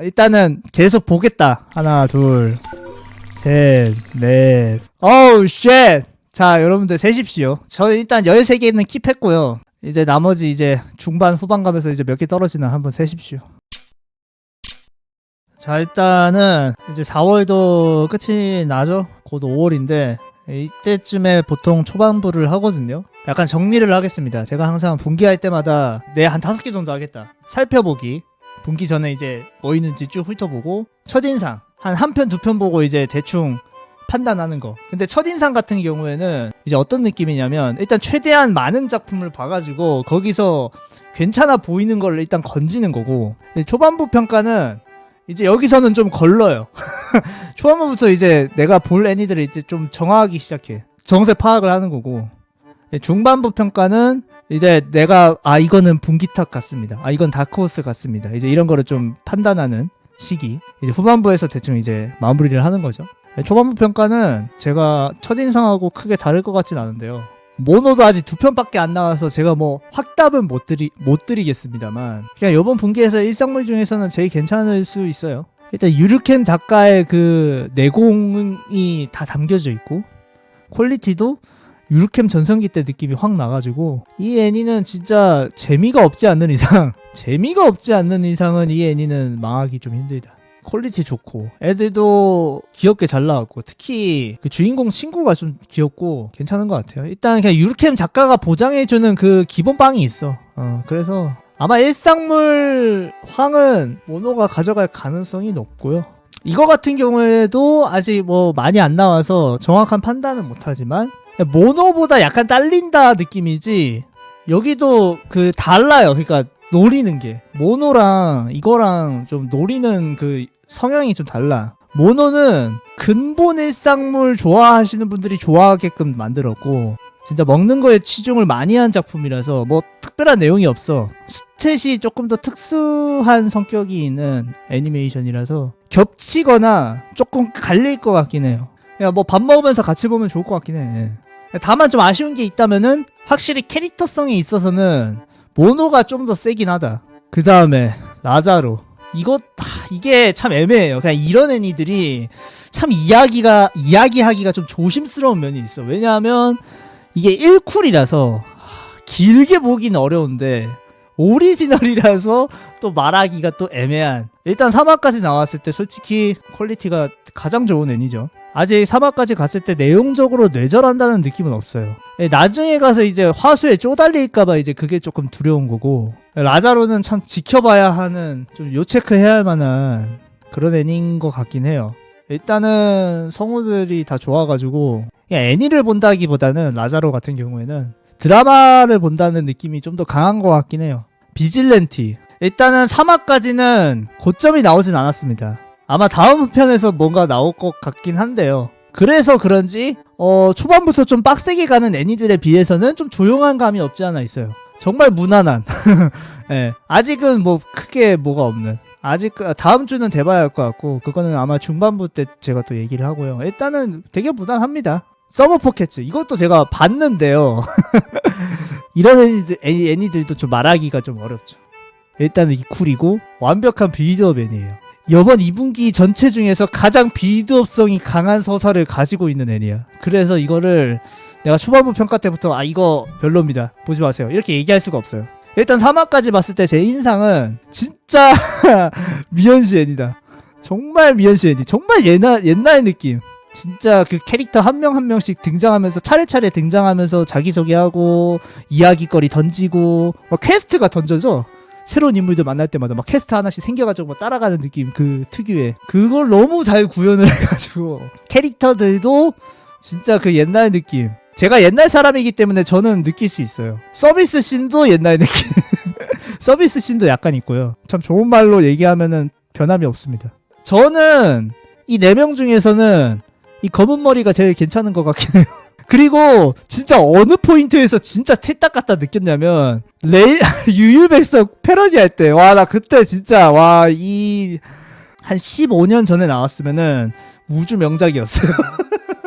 일단은 계속 보겠다. 하나, 둘, 셋, 넷. 어우, 쉣! 자, 여러분들 세십시오. 저 일단 13개는 킵했고요. 이제 나머지 이제 중반, 후반 가면서 이제 몇 개 떨어지나 한번 세십시오. 자, 일단은 이제 4월도 끝이 나죠? 곧 5월인데, 이때쯤에 보통 초반부를 하거든요. 약간 정리를 하겠습니다. 제가 항상 분기할 때마다 내 한 다섯 개 정도 하겠다. 살펴보기. 분기 전에 이제 뭐 있는지 쭉 훑어보고, 첫인상. 한 한 편, 두 편 보고 이제 대충 판단하는 거. 근데 첫인상 같은 경우에는 이제 어떤 느낌이냐면, 일단 최대한 많은 작품을 봐가지고, 거기서 괜찮아 보이는 걸 일단 건지는 거고, 초반부 평가는 이제 여기서는 좀 걸러요. 초반부부터 이제 내가 볼 애니들을 이제 좀 정하기 시작해. 정세 파악을 하는 거고. 중반부 평가는 이제 내가 아 이거는 분기탑 같습니다. 아 이건 다크호스 같습니다. 이제 이런 거를 좀 판단하는 시기. 이제 후반부에서 대충 이제 마무리를 하는 거죠. 초반부 평가는 제가 첫인상하고 크게 다를 것 같진 않은데요. 모노도 아직 두 편밖에 안 나와서 제가 뭐 확답은 못 드리 못 드리겠습니다만 그냥 이번 분기에서 일상물 중에서는 제일 괜찮을 수 있어요. 일단 유르캠 작가의 그 내공이 다 담겨져 있고 퀄리티도 유르캠 전성기 때 느낌이 확 나가지고 이 애니는 진짜 재미가 없지 않는 이상 재미가 없지 않는 이상은 이 애니는 망하기 좀 힘들다. 퀄리티 좋고 애들도 귀엽게 잘 나왔고 특히 그 주인공 친구가 좀 귀엽고 괜찮은 것 같아요. 일단 그냥 유르캠 작가가 보장해주는 그 기본 빵이 있어. 어 그래서 아마 일상물 황은 모노가 가져갈 가능성이 높고요. 이거 같은 경우에도 아직 뭐 많이 안 나와서 정확한 판단은 못하지만 모노보다 약간 딸린다 느낌이지 여기도 그 달라요. 그러니까 노리는 게 모노랑 이거랑 좀 노리는 그 성향이 좀 달라. 모노는 근본 일상물 좋아하시는 분들이 좋아하게끔 만들었고 진짜 먹는 거에 치중을 많이 한 작품이라서 뭐 특별한 내용이 없어. 스탯이 조금 더 특수한 성격이 있는 애니메이션이라서 겹치거나 조금 갈릴 것 같긴 해요. 그냥 뭐밥 먹으면서 같이 보면 좋을 것 같긴 해. 다만 좀 아쉬운 게 있다면은 확실히 캐릭터성에 있어서는 모노가 좀 더 세긴 하다. 그 다음에 라자로. 이거 아, 이게 참 애매해요. 그냥 이런 애니들이 참 이야기가 이야기하기가 좀 조심스러운 면이 있어. 왜냐하면 이게 1쿨이라서 길게 보기는 어려운데 오리지널이라서 또 말하기가 또 애매한. 일단 3화까지 나왔을 때 솔직히 퀄리티가 가장 좋은 애니죠. 아직 3화까지 갔을 때 내용적으로 뇌절한다는 느낌은 없어요. 예, 나중에 가서 이제 화수에 쪼달릴까봐 이제 그게 조금 두려운 거고 라자로는 참 지켜봐야 하는 좀 요체크해야 할 만한 그런 애니인 것 같긴 해요. 일단은 성우들이 다 좋아가지고 그냥 애니를 본다기보다는 라자로 같은 경우에는 드라마를 본다는 느낌이 좀 더 강한 것 같긴 해요. 비질렌티 일단은 3화까지는 고점이 나오진 않았습니다. 아마 다음 편에서 뭔가 나올 것 같긴 한데요. 그래서 그런지 어 초반부터 좀 빡세게 가는 애니들에 비해서는 좀 조용한 감이 없지 않아 있어요. 정말 무난한. 예. 아직은 뭐 크게 뭐가 없는. 아직 그- 다음 주는 돼봐야 할 것 같고 그거는 아마 중반부 때 제가 또 얘기를 하고요. 일단은 되게 무난합니다. 서머 포켓츠 이것도 제가 봤는데요. 이런 애니들, 애니, 애니들도 좀 말하기가 좀 어렵죠. 일단은 이 쿨이고 완벽한 빌드업 애니에요. 이번 2분기 전체 중에서 가장 빌드업성이 강한 서사를 가지고 있는 애니야. 그래서 이거를 내가 초반부 평가 때부터 아 이거 별로입니다. 보지 마세요. 이렇게 얘기할 수가 없어요. 일단 3화까지 봤을 때 제 인상은 진짜 미연시 애니다. 정말 미연시 애니. 정말 옛날 옛날 느낌. 진짜 그 캐릭터 한 명 한 명씩 등장하면서 차례차례 등장하면서 자기소개하고 이야기거리 던지고 막 퀘스트가 던져져. 새로운 인물들 만날 때마다 막 퀘스트 하나씩 생겨가지고 막 따라가는 느낌 그 특유의. 그걸 너무 잘 구현을 해가지고. 캐릭터들도 진짜 그 옛날 느낌. 제가 옛날 사람이기 때문에 저는 느낄 수 있어요. 서비스 씬도 옛날 느낌. 서비스 씬도 약간 있고요. 참 좋은 말로 얘기하면은 변함이 없습니다. 저는 이 네 명 중에서는 이 검은 머리가 제일 괜찮은 것 같긴 해요. 그리고 진짜 어느 포인트에서 진짜 틀딱 같다 느꼈냐면 레이 유유백석 패러디 할 때 와 나 그때 진짜 와 이 한 15년 전에 나왔으면은 우주 명작이었어요.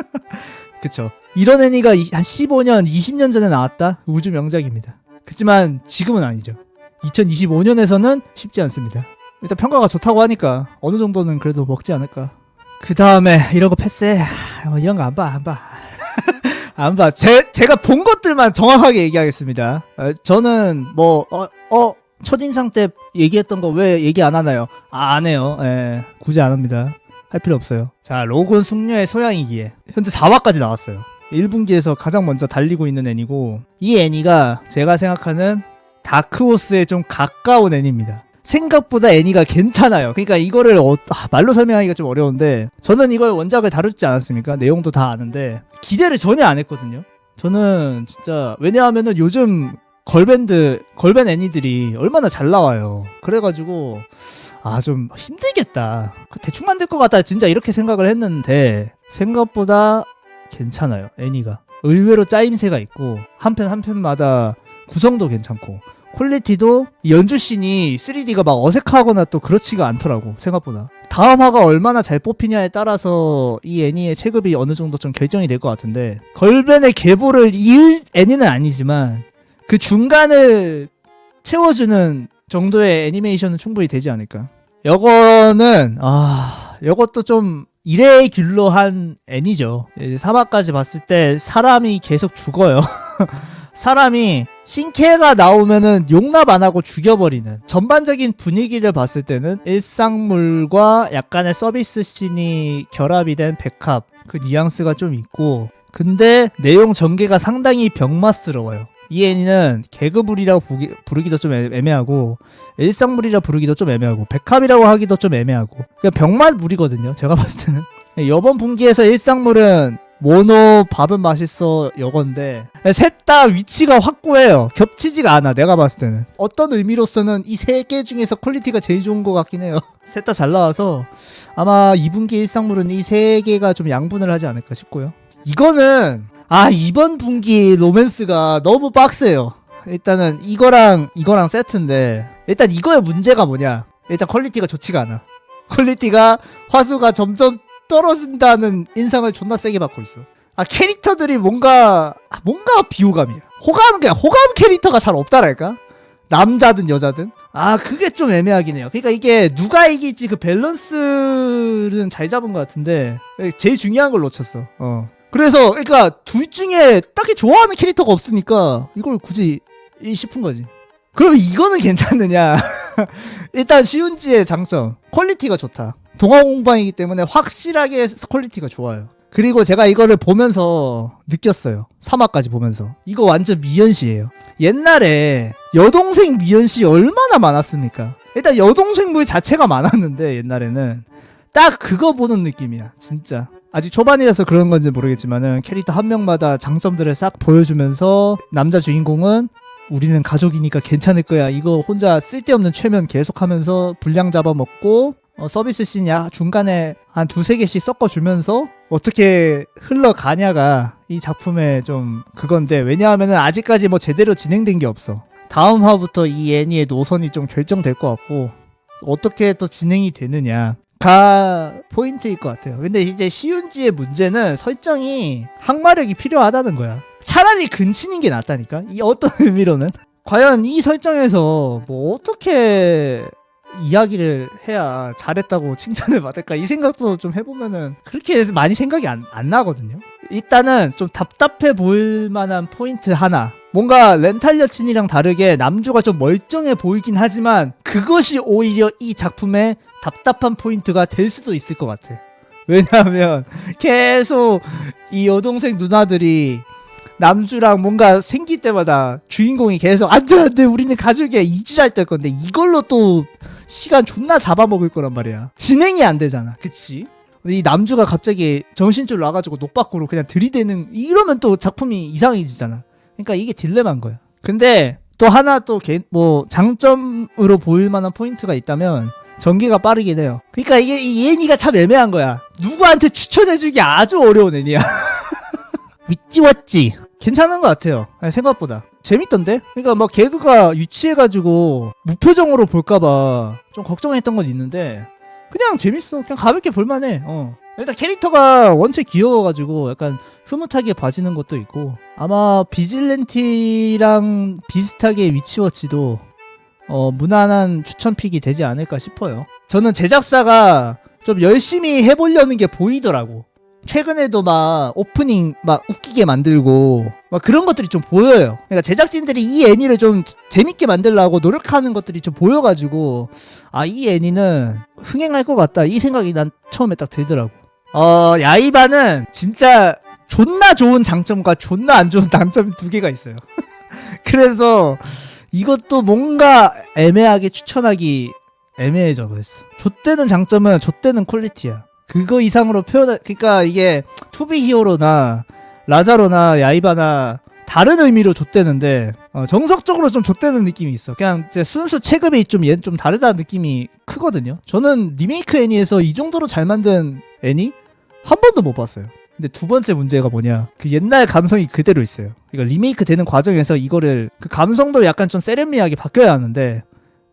그쵸. 이런 애니가 이- 한 15년, 20년 전에 나왔다? 우주 명작입니다. 그렇지만 지금은 아니죠. 2025년에서는 쉽지 않습니다. 일단 평가가 좋다고 하니까 어느 정도는 그래도 먹지 않을까. 그 다음에 이런 거 패스해. 아, 뭐 이런 거 안 봐, 안 봐. 안 봐. 제, 제가 본 것들만 정확하게 얘기하겠습니다. 어, 저는 뭐, 어, 어, 첫인상 때 얘기했던 거 왜 얘기 안 하나요? 아, 안 해요. 예, 굳이 안 합니다. 할 필요 없어요. 자, 로건 숙녀의 소양이기에. 현재 4화까지 나왔어요. 1분기에서 가장 먼저 달리고 있는 애니고, 이 애니가 제가 생각하는 다크호스에 좀 가까운 애니입니다. 생각보다 애니가 괜찮아요. 그러니까 이거를 어- 아, 말로 설명하기가 좀 어려운데 저는 이걸 원작을 다루지 않았습니까? 내용도 다 아는데 기대를 전혀 안 했거든요. 저는 진짜 왜냐하면은 요즘 걸밴드 걸밴 애니들이 얼마나 잘 나와요. 그래가지고 아 좀 힘들겠다. 그 대충 만들 것 같다. 진짜 이렇게 생각을 했는데 생각보다 괜찮아요. 애니가 의외로 짜임새가 있고 한 편 한 편마다 구성도 괜찮고 퀄리티도 연주씬이 3D가 막 어색하거나 또 그렇지가 않더라고 생각보다. 다음 화가 얼마나 잘 뽑히냐에 따라서 이 애니의 체급이 어느 정도 좀 결정이 될 것 같은데 걸벤의 계보를 이을 애니는 아니지만 그 중간을 채워주는 정도의 애니메이션은 충분히 되지 않을까. 요거는 아 요것도 좀 이레귤러한 애니죠. 이제 3화까지 봤을 때 사람이 계속 죽어요. 사람이 신캐가 나오면은 용납 안 하고 죽여버리는 전반적인 분위기를 봤을 때는 일상물과 약간의 서비스 씬이 결합이 된 백합 그 뉘앙스가 좀 있고 근데 내용 전개가 상당히 병맛스러워요. 이 애니는 개그물이라고 부르기도 좀 애- 애매하고 일상물이라 부르기도 좀 애매하고 백합이라고 하기도 좀 애매하고. 그냥 병맛물이거든요 제가 봤을 때는. 이번 분기에서 일상물은 모노 밥은 맛있어 여건데 셋 다 위치가 확고해요. 겹치지가 않아 내가 봤을 때는. 어떤 의미로서는 이 세 개 중에서 퀄리티가 제일 좋은 것 같긴 해요. 셋 다 잘 나와서 아마 2분기 일상물은 이 세 개가 좀 양분을 하지 않을까 싶고요. 이거는 아 이번 분기 로맨스가 너무 빡세요. 일단은 이거랑 이거랑 세트인데 일단 이거의 문제가 뭐냐? 일단 퀄리티가 좋지가 않아. 퀄리티가 화수가 점점 떨어진다는 인상을 존나 세게 받고 있어. 아 캐릭터들이 뭔가 아, 뭔가 비호감이야. 호감 그냥 호감 캐릭터가 잘 없다랄까? 남자든 여자든 아 그게 좀 애매하긴 해요. 그러니까 이게 누가 이길지 그 밸런스는 잘 잡은 것 같은데 제일 중요한 걸 놓쳤어. 어. 그래서 그러니까 둘 중에 딱히 좋아하는 캐릭터가 없으니까 이걸 굳이 이 싶은 거지. 그럼 이거는 괜찮느냐? 일단 시운지의 장점 퀄리티가 좋다. 동화 공방이기 때문에 확실하게 퀄리티가 좋아요. 그리고 제가 이거를 보면서 느꼈어요. 3화까지 보면서. 이거 완전 미연시예요. 옛날에 여동생 미연시 얼마나 많았습니까? 일단 여동생물 자체가 많았는데 옛날에는 딱 그거 보는 느낌이야. 진짜. 아직 초반이라서 그런 건지 모르겠지만은 캐릭터 한 명마다 장점들을 싹 보여주면서 남자 주인공은 우리는 가족이니까 괜찮을 거야. 이거 혼자 쓸데없는 최면 계속하면서 분량 잡아먹고 어, 서비스 씬야 중간에 한 두세 개씩 섞어주면서 어떻게 흘러가냐가 이 작품의 좀 그건데 왜냐하면은 아직까지 뭐 제대로 진행된 게 없어. 다음 화부터 이 애니의 노선이 좀 결정될 것 같고 어떻게 또 진행이 되느냐 가 포인트일 것 같아요. 근데 이제 시운지의 문제는 설정이 항마력이 필요하다는 거야. 차라리 근친인 게 낫다니까. 이 어떤 의미로는 과연 이 설정에서 뭐 어떻게 이야기를 해야 잘했다고 칭찬을 받을까? 이 생각도 좀 해보면은 그렇게 많이 생각이 안, 안 나거든요. 일단은 좀 답답해 보일 만한 포인트 하나. 뭔가 렌탈 여친이랑 다르게 남주가 좀 멀쩡해 보이긴 하지만 그것이 오히려 이 작품의 답답한 포인트가 될 수도 있을 것 같아. 왜냐하면 계속 이 여동생 누나들이 남주랑 뭔가 생길 때마다 주인공이 계속 안돼 안돼 우리는 가족이야. 이질할 때 건데. 이걸로 또 시간 존나 잡아먹을 거란 말이야. 진행이 안 되잖아. 그치? 이 남주가 갑자기 정신줄 놔가지고 녹박구로 그냥 들이대는 이러면 또 작품이 이상해지잖아. 그러니까 이게 딜레마인 거야. 근데 또 하나 또 뭐 장점으로 보일 만한 포인트가 있다면 전개가 빠르긴 해요. 그러니까 이게 이 애니가 참 애매한 거야. 누구한테 추천해주기 아주 어려운 애니야. 윗지웠지. 괜찮은 것 같아요. 생각보다 재밌던데 그러니까 막 개그가 유치해가지고 무표정으로 볼까봐 좀 걱정했던 건 있는데 그냥 재밌어 그냥 가볍게 볼만해 어 일단 캐릭터가 원체 귀여워가지고 약간 흐뭇하게 봐지는 것도 있고 아마 비질렌티랑 비슷하게 위치워치도 어, 무난한 추천픽이 되지 않을까 싶어요. 저는 제작사가 좀 열심히 해보려는 게 보이더라고. 최근에도 막 오프닝 막 웃기게 만들고 막 그런 것들이 좀 보여요. 그러니까 제작진들이 이 애니를 좀 지- 재밌게 만들려고 노력하는 것들이 좀 보여가지고 아 이 애니는 흥행할 것 같다 이 생각이 난 처음에 딱 들더라고. 어 야이바는 진짜 존나 좋은 장점과 존나 안 좋은 단점 두 개가 있어요. 그래서 이것도 뭔가 애매하게 추천하기 애매해져 그랬어. 좆되는 장점은 좆되는 퀄리티야. 그거 이상으로 표현, 그러니까 이게 투비 히어로나 라자로나 야이바나 다른 의미로 좆되는데 어, 정석적으로 좀 좆되는 느낌이 있어. 그냥 이제 순수 체급이 좀 얘는 좀 다르다는 느낌이 크거든요. 저는 리메이크 애니에서 이 정도로 잘 만든 애니 한 번도 못 봤어요. 근데 두 번째 문제가 뭐냐? 그 옛날 감성이 그대로 있어요. 그러니까 리메이크 되는 과정에서 이거를 그 감성도 약간 좀 세련미하게 바뀌어야 하는데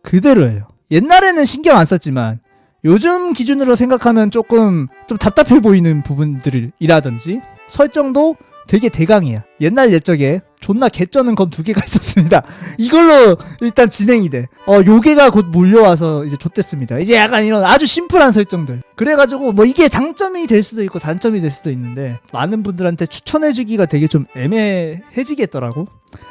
그대로예요. 옛날에는 신경 안 썼지만 요즘 기준으로 생각하면 조금 좀 답답해 보이는 부분들이라든지 설정도 되게 대강이야. 옛날 옛적에 존나 개쩌는 검 두 개가 있었습니다. 이걸로 일단 진행이 돼. 어, 요괴가 곧 몰려와서 이제 좆됐습니다. 이제 약간 이런 아주 심플한 설정들. 그래가지고 뭐 이게 장점이 될 수도 있고 단점이 될 수도 있는데 많은 분들한테 추천해주기가 되게 좀 애매해지겠더라고.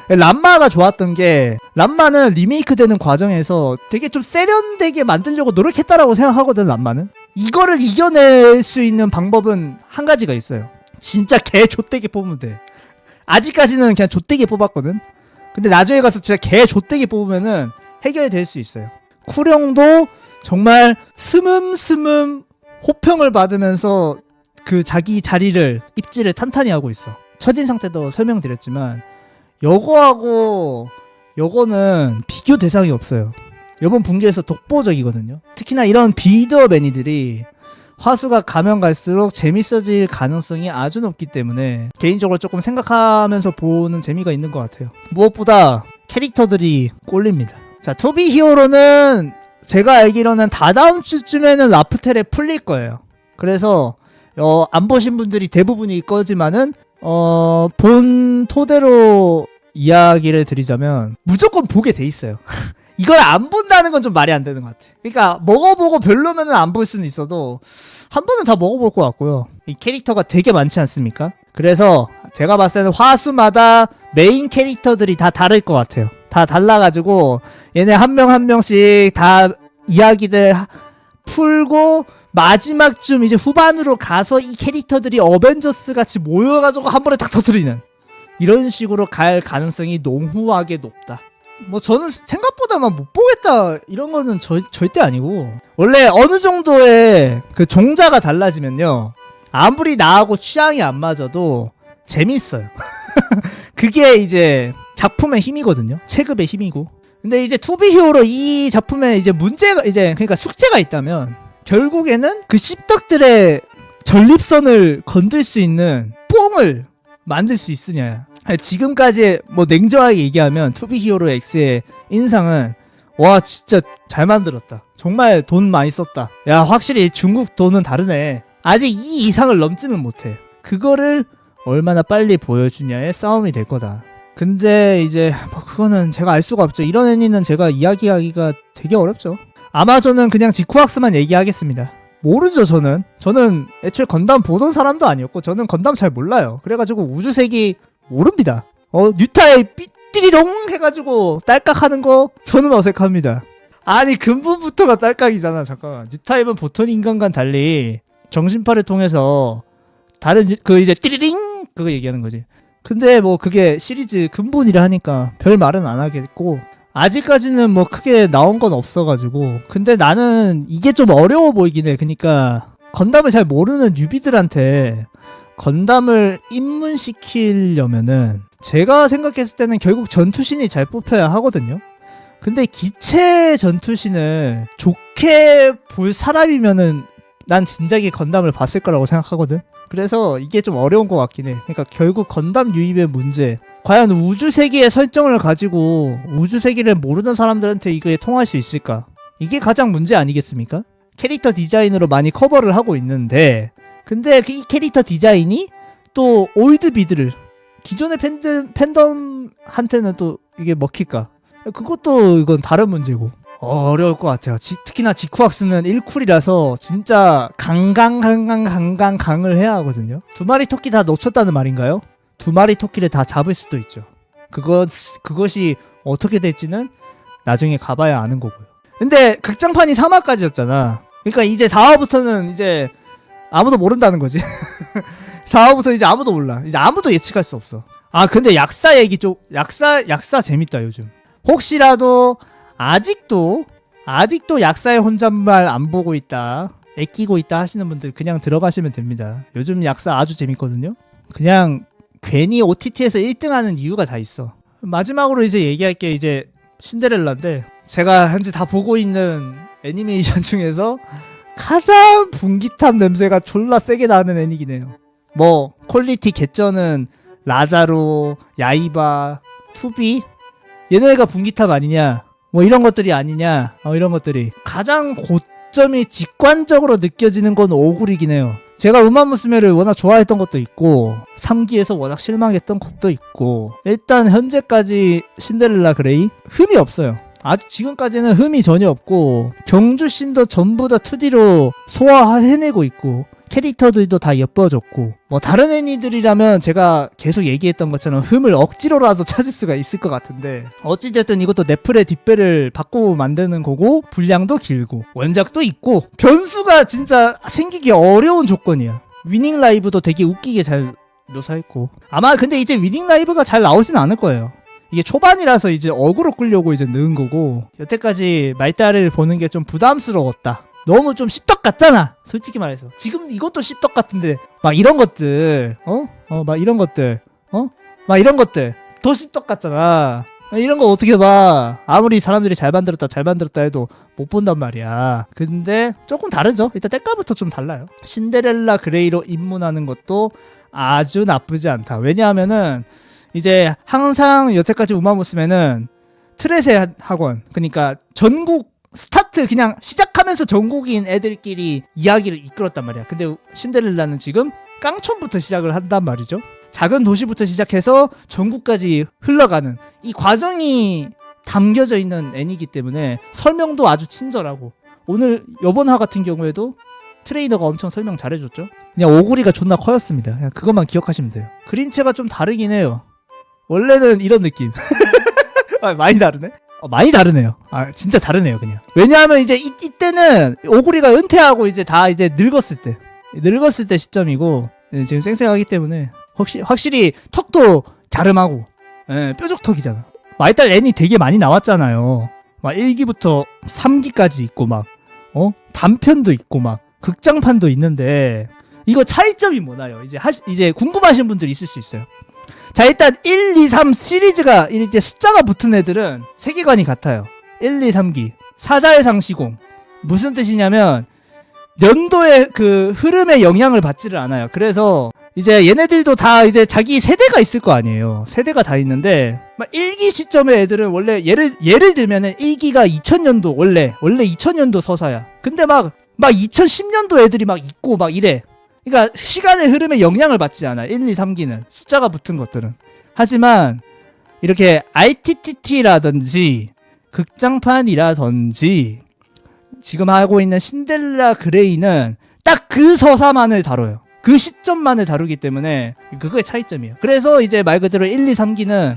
람마가 좋았던 게 람마는 리메이크 되는 과정에서 되게 좀 세련되게 만들려고 노력했다라고 생각하거든 람마는 이거를 이겨낼 수 있는 방법은 한 가지가 있어요 진짜 개 좆되게 뽑으면 돼 아직까지는 그냥 좆되게 뽑았거든 근데 나중에 가서 진짜 개 좆되게 뽑으면은 해결이 될 수 있어요 쿠령도 정말 스름스름 호평을 받으면서 그 자기 자리를 입지를 탄탄히 하고 있어 첫인상 때도 설명드렸지만 요거하고 요거는 비교 대상이 없어요. 이번 분기에서 독보적이거든요. 특히나 이런 비드업 애니들이 화수가 가면 갈수록 재밌어질 가능성이 아주 높기 때문에 개인적으로 조금 생각하면서 보는 재미가 있는 것 같아요. 무엇보다 캐릭터들이 꼴립니다. 자, 투비 히어로는 제가 알기로는 다다음 주쯤에는 라프텔에 풀릴 거예요. 그래서 어, 안 보신 분들이 대부분일 거지만은 어, 본 토대로 이야기를 드리자면 무조건 보게 돼 있어요. 이걸 안 본다는 건 좀 말이 안 되는 것 같아. 그러니까 먹어보고 별로면은 안 볼 수는 있어도 한 번은 다 먹어볼 것 같고요. 이 캐릭터가 되게 많지 않습니까? 그래서 제가 봤을 때는 화수마다 메인 캐릭터들이 다 다를 것 같아요. 다 달라가지고 얘네 한 명 한 명씩 다 이야기들 하- 풀고 마지막쯤 이제 후반으로 가서 이 캐릭터들이 어벤져스 같이 모여가지고 한 번에 딱 터트리는 이런 식으로 갈 가능성이 농후하게 높다. 뭐 저는 생각보다만 못 보겠다 이런 거는 절, 절대 아니고 원래 어느 정도의 그 종자가 달라지면요 아무리 나하고 취향이 안 맞아도 재밌어요. 그게 이제 작품의 힘이거든요. 체급의 힘이고. 근데 이제 투비 히어로 이 작품에 이제 문제가 이제 그러니까 숙제가 있다면 결국에는 그 씹덕들의 전립선을 건들 수 있는 뽕을 만들 수 있으냐. 지금까지 뭐 냉정하게 얘기하면 투비 히어로 X의 인상은 와 진짜 잘 만들었다. 정말 돈 많이 썼다. 야 확실히 중국 돈은 다르네. 아직 이 이상을 넘지는 못해. 그거를 얼마나 빨리 보여주냐의 싸움이 될 거다. 근데 이제 뭐 그거는 제가 알 수가 없죠. 이런 애니는 제가 이야기하기가 되게 어렵죠. 아마 저는 그냥 직후학스만 얘기하겠습니다. 모르죠 저는. 저는 애초에 건담 보던 사람도 아니었고 저는 건담 잘 몰라요. 그래가지고 우주색이 모릅니다. 어 뉴타에 삐띠리롱 해가지고 딸깍하는 거 저는 어색합니다. 아니 근본부터가 딸깍이잖아 잠깐만. 뉴타입은 보통 인간과는 달리 정신파를 통해서 다른 유- 그 이제 띠리링 그거 얘기하는 거지. 근데 뭐 그게 시리즈 근본이라 하니까 별 말은 안 하겠고 아직까지는 뭐 크게 나온 건 없어가지고 근데 나는 이게 좀 어려워 보이긴 해. 그러니까 건담을 잘 모르는 뉴비들한테 건담을 입문시키려면은 제가 생각했을 때는 결국 전투신이 잘 뽑혀야 하거든요. 근데 기체 전투신을 좋게 볼 사람이면은 난 진작에 건담을 봤을 거라고 생각하거든. 그래서 이게 좀 어려운 것 같긴 해. 그러니까 결국 건담 유입의 문제. 과연 우주 세계의 설정을 가지고 우주 세계를 모르는 사람들한테 이거에 통할 수 있을까? 이게 가장 문제 아니겠습니까? 캐릭터 디자인으로 많이 커버를 하고 있는데, 근데 그이 캐릭터 디자인이 또 올드 비드를 기존의 팬덤 팬덤한테는 또 이게 먹힐까? 그것도 이건 다른 문제고 어려울 것 같아요. 지- 특히나 지쿠악스는 1쿨이라서 진짜 강강 강강 강강 강을 해야 하거든요. 두 마리 토끼 다 놓쳤다는 말인가요? 두 마리 토끼를 다 잡을 수도 있죠. 그것 그것이 어떻게 될지는 나중에 가봐야 아는 거고요. 근데 극장판이 3화까지였잖아. 그러니까 이제 4화부터는 이제 아무도 모른다는 거지. 4화부터 이제 아무도 몰라. 이제 아무도 예측할 수 없어. 아 근데 약사 얘기 좀 약사 약사 재밌다 요즘. 혹시라도 아직도 아직도 약사의 혼잣말 안 보고 있다. 애끼고 있다 하시는 분들 그냥 들어가시면 됩니다. 요즘 약사 아주 재밌거든요. 그냥 괜히 OTT에서 1등 하는 이유가 다 있어. 마지막으로 이제 얘기할 게 이제 신데렐라인데 제가 현재 다 보고 있는 애니메이션 중에서 가장 분기탑 냄새가 졸라 세게 나는 애니긴 해요. 뭐 퀄리티 개쩌는 라자로, 야이바, 투비 얘네가 분기탑 아니냐 뭐 이런 것들이 아니냐 어, 이런 것들이 가장 고점이 직관적으로 느껴지는 건 오굴이긴 해요. 제가 우마무스메를 워낙 좋아했던 것도 있고 3기에서 워낙 실망했던 것도 있고 일단 현재까지 신데렐라 그레이 흠이 없어요. 아직 지금까지는 흠이 전혀 없고 경주신도 전부 다 2D로 소화해내고 있고 캐릭터들도 다 예뻐졌고 뭐 다른 애니들이라면 제가 계속 얘기했던 것처럼 흠을 억지로라도 찾을 수가 있을 것 같은데 어찌됐든 이것도 넷플의 뒷배를 받고 만드는 거고 분량도 길고 원작도 있고 변수가 진짜 생기기 어려운 조건이야. 위닝 라이브도 되게 웃기게 잘 묘사했고 아마 근데 이제 위닝 라이브가 잘 나오진 않을 거예요 이게 초반이라서 이제 어그로 끌려고 이제 넣은 거고 여태까지 말다를 보는 게 좀 부담스러웠다. 너무 좀 씹덕 같잖아 솔직히 말해서. 지금 이것도 씹덕 같은데 막 이런 것들 어? 어막 이런 것들 어? 막 이런 것들. 더 씹덕 같잖아 이런 거 어떻게 봐? 아무리 사람들이 잘 만들었다 잘 만들었다 해도 못 본단 말이야. 근데 조금 다르죠? 일단 때깔부터 좀 달라요. 신데렐라 그레이로 입문하는 것도 아주 나쁘지 않다. 왜냐하면은 이제 항상 여태까지 우마무스메는 트레세 학원 그러니까 전국 스타트 그냥 시작하면서 전국인 애들끼리 이야기를 이끌었단 말이야. 근데 신데렐라는 지금 깡촌부터 시작을 한단 말이죠. 작은 도시부터 시작해서 전국까지 흘러가는 이 과정이 담겨져 있는 애니기 때문에 설명도 아주 친절하고 오늘 요번 화 같은 경우에도 트레이너가 엄청 설명 잘해줬죠. 그냥 오구리가 존나 커였습니다. 그냥 그것만 기억하시면 돼요. 그림체가 좀 다르긴 해요. 원래는 이런 느낌. 아, 많이 다르네. 어, 많이 다르네요. 아 진짜 다르네요 그냥. 왜냐하면 이제 이, 이때는 오구리가 은퇴하고 이제 다 이제 늙었을 때 늙었을 때 시점이고 예, 지금 쌩쌩하기 때문에 확실 확실히 턱도 갸름하고 예, 뾰족턱이잖아. 마이딸 애니 되게 많이 나왔잖아요. 막 1기부터 3기까지 있고 막 어? 단편도 있고 막 극장판도 있는데 이거 차이점이 뭐나요? 이제 하시, 이제 궁금하신 분들이 있을 수 있어요. 자 일단 1, 2, 3 시리즈가 이제 숫자가 붙은 애들은 세계관이 같아요. 1, 2, 3기. 사자의 상시공. 무슨 뜻이냐면 연도의 그 흐름에 영향을 받지를 않아요. 그래서 이제 얘네들도 다 이제 자기 세대가 있을 거 아니에요. 세대가 다 있는데 막 1기 시점의 애들은 원래 예를 예를 들면은 1기가 2000년도 원래 원래 2000년도 서사야. 근데 막 막 2010년도 애들이 막 있고 막 이래 그러니까 시간의 흐름에 영향을 받지 않아. 1, 2, 3기는 숫자가 붙은 것들은. 하지만 이렇게 ITTT라든지 극장판이라든지 지금 하고 있는 신데렐라 그레이는 딱 그 서사만을 다뤄요. 그 시점만을 다루기 때문에 그거의 차이점이에요. 그래서 이제 말 그대로 1, 2, 3기는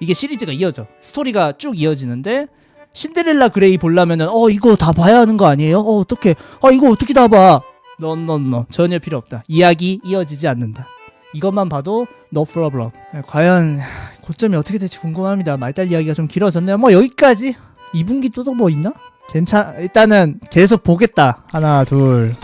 이게 시리즈가 이어져. 스토리가 쭉 이어지는데 신데렐라 그레이 보려면은 어 이거 다 봐야 하는 거 아니에요? 어 어떻게? 어 이거 어떻게 다 봐? 넌넌너 전혀 필요 없다. 이야기 이어지지 않는다. 이것만 봐도 no problem. 네, 과연 고점이 어떻게 될지 궁금합니다. 말달 이야기가 좀 길어졌네요. 뭐 여기까지. 2분기 또 뭐 있나? 괜찮. 일단은 계속 보겠다. 하나, 둘,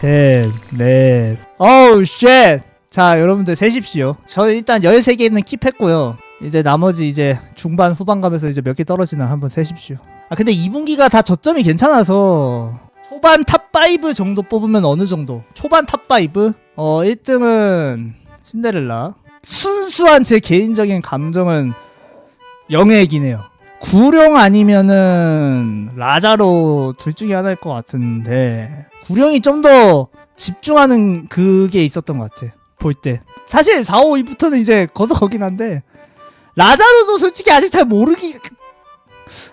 셋, 넷. 어우 쉣. 자 여러분들 세십시오. 저 일단 13개는 킵했고요. 이제 나머지 이제 중반 후반 가면서 이제 몇 개 떨어지나 한번 세십시오. 아 근데 2분기가 다 저점이 괜찮아서 초반 탑5 정도 뽑으면 어느 정도? 초반 탑5? 어, 1등은 신데렐라. 순수한 제 개인적인 감정은 영예이긴 해요. 구령 아니면은 라자로 둘 중에 하나일 것 같은데 구령이 좀 더 집중하는 그게 있었던 것 같아. 볼 때. 사실 4, 5, 2부터는 이제 거서 거긴 한데 라자로도 솔직히 아직 잘 모르기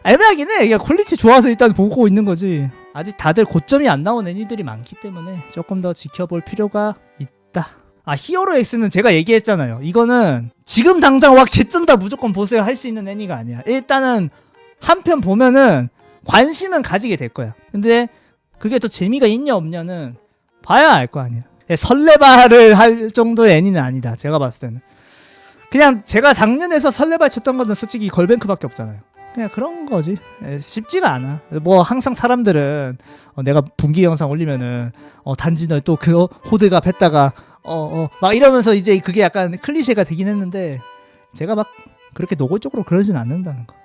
애매하긴 해. 이게 퀄리티 좋아서 일단 보고 있는 거지. 아직 다들 고점이 안 나온 애니들이 많기 때문에 조금 더 지켜볼 필요가 있다. 아 히어로 X는 제가 얘기했잖아요. 이거는 지금 당장 와 개쩐다 무조건 보세요 할 수 있는 애니가 아니야. 일단은 한 편 보면은 관심은 가지게 될 거야. 근데 그게 또 재미가 있냐 없냐는 봐야 알 거 아니야. 예, 설레발을 할 정도의 애니는 아니다. 제가 봤을 때는. 그냥 제가 작년에서 설레발 쳤던 거는 솔직히 걸뱅크밖에 없잖아요. 그냥 그런 거지. 예, 쉽지가 않아. 뭐 항상 사람들은 어, 내가 분기 영상 올리면은 어, 단지는 또그 호드가 뺐다가 어어막 이러면서 이제 그게 약간 클리셰가 되긴 했는데 제가 막 그렇게 노골적으로 그러진 않는다는 거.